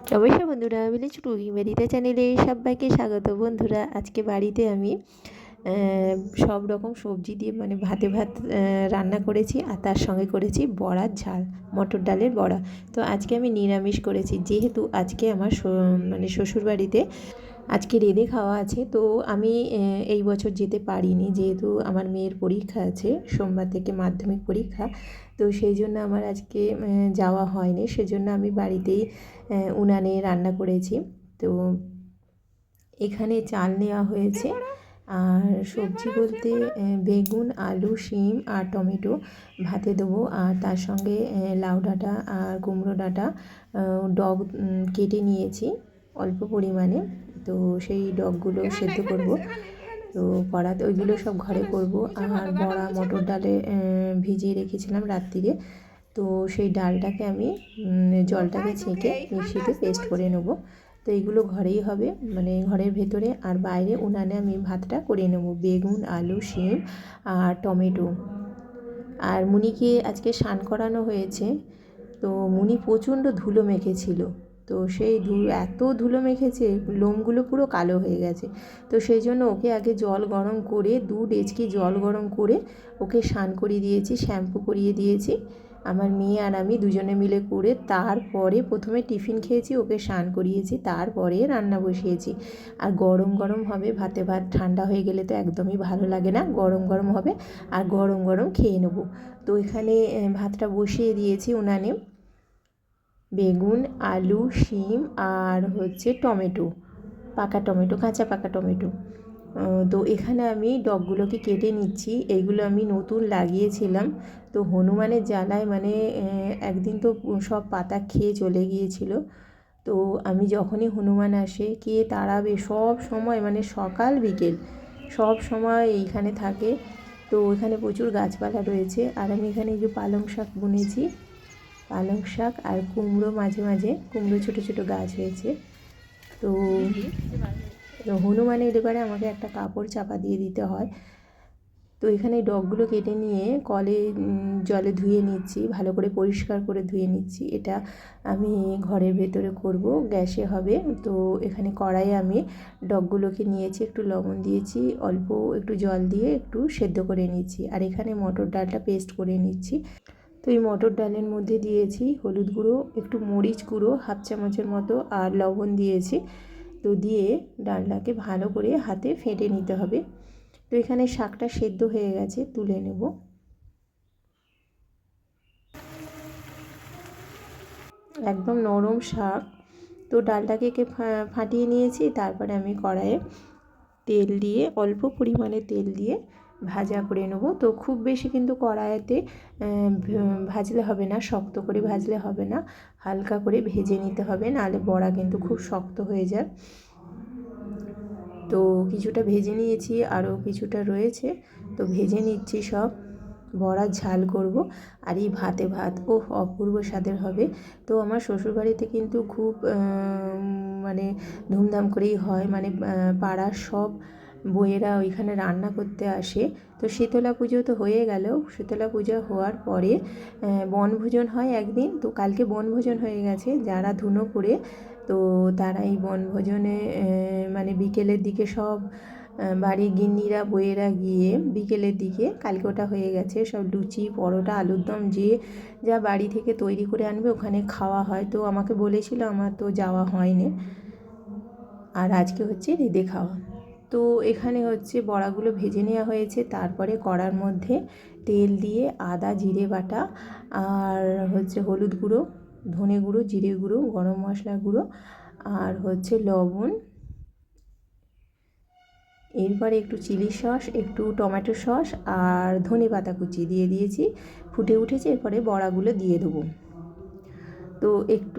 নমস্কার বন্ধুরা village cooking বাড়িতে চ্যানেলে সবাইকে স্বাগত বন্ধুরা। আজকে বাড়িতে আমি সব রকম সবজি দিয়ে মানে ভাতে ভাত রান্না করেছি আর তার সঙ্গে করেছি বড়ার ঝাল, মটর ডালের বড়া। তো আজকে আমি নিরামিষ করেছি, যেহেতু আজকে আমার মানে শ্বশুরবাড়িতে আজকে রেঁধে খাওয়া আছে, তো আমি এই বছর যেতে পারিনি, যেহেতু আমার মেয়ের পরীক্ষা আছে, সোমবার থেকে মাধ্যমিক পরীক্ষা। তো সেই জন্য আমার আজকে যাওয়া হয়নি, সেজন্য আমি বাড়িতেই উনানে রান্না করেছি। তো এখানে চাল নেওয়া হয়েছে। আর সবজি বলতে বেগুন আলু শিম আর টমেটো। ভাতে দেবো। আর তার সঙ্গে লাউ ডাঁটা আর কুমড়ো ডাঁটা ডগ কেটে নিয়েছি অল্প পরিমাণে। তো সেই ডগগুলো সেদ্ধ করব। তো কড়াতে ওইগুলো সব ঘরে করব। আর বড়া মটর ডালে ভিজিয়ে রেখেছিলাম রাত্রিরে। তো সেই ডালটাকে আমি জলটাকে ছেঁকে মিক্সিতে পেস্ট করে নেব। তো এইগুলো ঘরেই হবে। মানে ঘরের ভেতরে আর বাইরে উনানে আমি ভাতটা করে নেব। বেগুন, আলু, শিম আর টমেটো। আর মুনিকে আজকে স্নান করানো হয়েছে। তো মুনি প্রচণ্ড ধুলো মেখেছিল। তো সেই ধুলো এত ধুলো মেখেছে, লোমগুলো পুরো কালো হয়ে গেছে। তো সেই জন্য ওকে আগে জল গরম করে দু ডেচকি জল গরম করে ওকে স্নান করিয়ে দিয়েছি, শ্যাম্পু করিয়ে দিয়েছি। আমার মেয়ে আর আমি দুজনে মিলে করে তারপরে প্রথমে টিফিন খেয়েছি, ওকে স্নান করিয়েছি, তারপরে রান্না বসিয়েছি। আর গরম গরম হবে, ভাতে ভাত ঠান্ডা হয়ে গেলে তো একদমই ভালো লাগে না, গরম গরম হবে, আর গরম গরম খেয়ে নেব। তো এখানে ভাতটা বসিয়ে দিয়েছি উনানে। বেগুন, আলু, শিম আর হচ্ছে টমেটো, পাকা টমেটো, কাঁচা পাকা টমেটো। তো এখানে আমি ডগগুলোকে কেটে নিচ্ছি। এইগুলো আমি নতুন লাগিয়েছিলাম। তো হনুমানের জ্বালায় মানে একদিন তো সব পাতা খেয়ে চলে গিয়েছিল। তো আমি যখনই হনুমান আসে, কে তাড়াবে? সব সময় মানে সকাল, বিকেল সব সময় এইখানে থাকে। তো এখানে প্রচুর গাছপালা রয়েছে। আর আমি এখানে যে পালং শাক বুনেছি। পালং শাক আর কুমড়ো মাঝে মাঝে। কুমড়ো ছোটো ছোটো গাছ হয়েছে। তো হনুমানের এবারে আমাকে একটা কাপড় চাপা দিয়ে দিতে হয়। তো এখানে ডগগুলো কেটে নিয়ে কলে জলে ধুয়ে নিচ্ছি, ভালো করে পরিষ্কার করে ধুয়ে নিচ্ছি। এটা আমি ঘরের ভেতরে করব, গ্যাসে হবে। তো এখানে কড়াইয়ে আমি ডগগুলোকে নিয়েছি, একটু লবণ দিয়েছি, অল্প একটু জল দিয়ে একটু সেদ্ধ করে নিচ্ছি। আর এখানে মটর ডালটা পেস্ট করে নিচ্ছি। তো এই মটর ডালের মধ্যে দিয়েছি হলুদ গুঁড়ো, একটু মরিচ গুঁড়ো, হাফ চামচের মতো, আর লবণ দিয়েছি। তো দিয়ে ডালটাকে ভালো করে হাতে ফেটে নিতে হবে। তো এখানে শাকটা সেদ্ধ হয়ে গেছে, তুলে নেব। একদম নরম শাক। তো ডালটাকে ফাটিয়ে নিয়েছি, তারপরে আমি কড়াইয়ে তেল দিয়ে, অল্প পরিমাণে তেল দিয়ে ভাজা করে নেব। তো খুব বেশি কিন্তু কড়াইতে ভাজলে হবে না, শক্ত করে ভাজলে হবে না। হালকা করে ভেজে নিতে হবে, নাহলে বড়া কিন্তু খুব শক্ত হয়ে যায়। তো কিছুটা ভেজে নিয়েছি, আরও কিছুটা রয়েছে। তো ভেজে নিচ্ছি সব। বড়া ঝাল করব। আর এই ভাতে ভাত ও অপূর্ব স্বাদের হবে। তো আমার শ্বশুরবাড়িতে কিন্তু খুব মানে ধুমধাম করেই হয়। মানে পাড়ার সব বইয়েরা ওইখানে রান্না করতে আসে। তো শীতলা পুজো তো হয়ে গেল। শীতলা পুজো হওয়ার পরে বনভোজন হয় একদিন। তো কালকে বনভোজন হয়ে গেছে, যারা ধুনো করে তো তারা এই বনভোজনে মানে বিকেলের দিকে সব বাড়ির গিন্নিরা, বইয়েরা গিয়ে বিকেলের দিকে, কালকে ওটা হয়ে গেছে, সব লুচি, পরোটা, আলুর দম, যে যা বাড়ি থেকে তৈরি করে আনবে, ওখানে খাওয়া হয়। তো আমাকে বলেছিল, আমার তো যাওয়া হয়নি। আর আজকে হচ্ছে রেঁধে খাওয়া। তো এখানে হচ্ছে বড়াগুলো ভেজে নেওয়া হয়েছে। তারপরে কড়ার মধ্যে তেল দিয়ে আদা, জিরে বাটা আর হচ্ছে হলুদ গুঁড়ো, ধনে গুঁড়ো, জিরে গুঁড়ো, গরম মশলা গুঁড়ো আর হচ্ছে লবণ। এরপরে একটু চিলি সস, একটু টমেটো সস আর ধনে পাতা কুচি দিয়ে দিয়েছি। ফুটে উঠেছে, এরপরে বড়াগুলো দিয়ে দেবো। তো একটু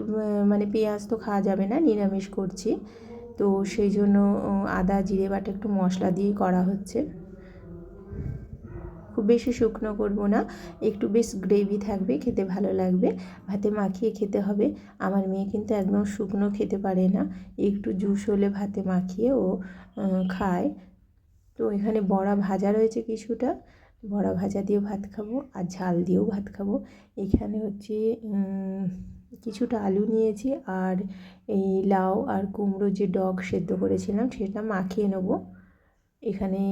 মানে পেঁয়াজ তো খাওয়া যাবে না, নিরামিষ করছি। তো সেই জন্য আদা, জিরে, বাটা একটু মশলা দিয়েই করা হচ্ছে। খুব বেশি শুকনো করব না, একটু বেশ গ্রেভি থাকবে, খেতে ভালো লাগবে। ভাতে মাখিয়ে খেতে হবে। আমার মেয়ে কিন্তু একদম শুকনো খেতে পারে না। একটু জুস হলে ভাতে মাখিয়ে ও, খায়। তো এখানে বড়া ভাজা রয়েছে কিছুটা। বড়া ভাজা দিয়েও ভাত খাব আর ঝাল দিয়েও ভাত খাব। এখানে হচ্ছে কিছুটা আলু নিয়েছি আর এই লাউ আর কুমড়ো যে ডগ সেদ্ধ করেছিলাম সেটা মাখিয়ে নেব। এখানে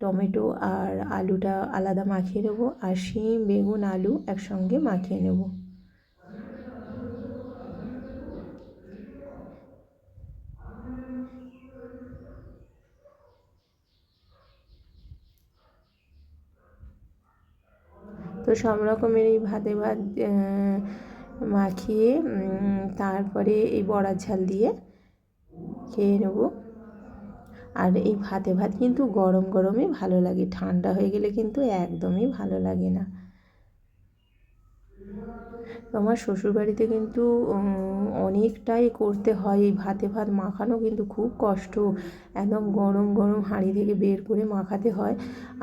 টমেটো আর আলুটা আলাদা মাখিয়ে নেব আর শিম, বেগুন, আলু একসঙ্গে মাখিয়ে নেব। তো সব রকমের এই ভাতে ভাত মাখিয়ে তারপরে এই বড়ার ঝাল দিয়ে খেয়ে নেব। আর এই ভাতে ভাত কিন্তু গরম গরমই ভালো লাগে। ঠান্ডা হয়ে গেলে কিন্তু একদমই ভালো লাগে না। আমার শ্বশুরবাড়িতে কিন্তু অনেকটাই করতে হয়। এই ভাতে ভাত মাখানো কিন্তু খুব কষ্ট। একদম গরম গরম হাঁড়ি থেকে বের করে মাখাতে হয়।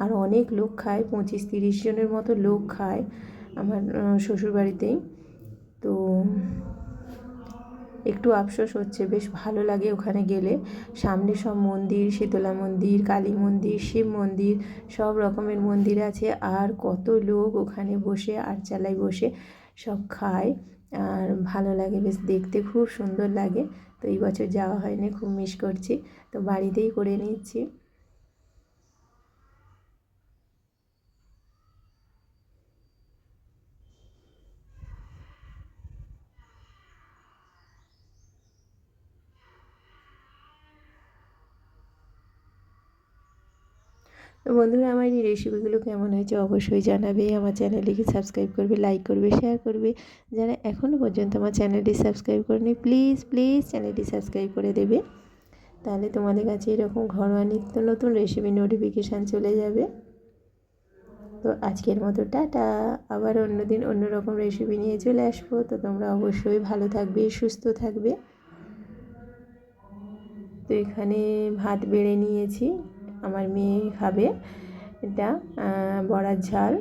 আর অনেক লোক খায়, পঁচিশ তিরিশ জনের মতো লোক খায় আমার শ্বশুরবাড়িতেই। তো একটু আফসোস হচ্ছে, বেশ ভালো লাগে ওখানে গেলে। সামনে সব মন্দির, শীতলা মন্দির, কালী মন্দির, শিব মন্দির, সব রকমের মন্দির আছে। আর কত লোক ওখানে বসে আর চালায় বসে সব খায়। আর ভালো লাগে, বেশ দেখতে খুব সুন্দর লাগে। তো এই বছর যাওয়া হয়নি, খুব মিস করছি। তো বাড়িতেই করে নিচ্ছি। তো বন্ধুরা, আমার এই রেসিপিগুলো কেমন হয়েছে অবশ্যই জানাবে। আমার চ্যানেলটিকে সাবস্ক্রাইব করবে লাইক করবে শেয়ার করবে। যারা এখনও পর্যন্ত আমার চ্যানেলটি সাবস্ক্রাইব করেনি প্লিজ প্লিজ চ্যানেলটি সাবস্ক্রাইব করে দেবে। তাহলে তোমাদের কাছে এরকম ঘরোয়া নিত্য নতুন রেসিপি নোটিফিকেশান চলে যাবে। তো আজকের মতো টাটা। আবার অন্যদিন অন্যরকম রেসিপি নিয়ে চলে আসব। তো তোমরা অবশ্যই ভালো থাকবে, সুস্থ থাকবে। তো এখানে ভাত বেড়ে নিয়েছি। আমার মেয়ে খাবে এটা বড়ার ঝাল।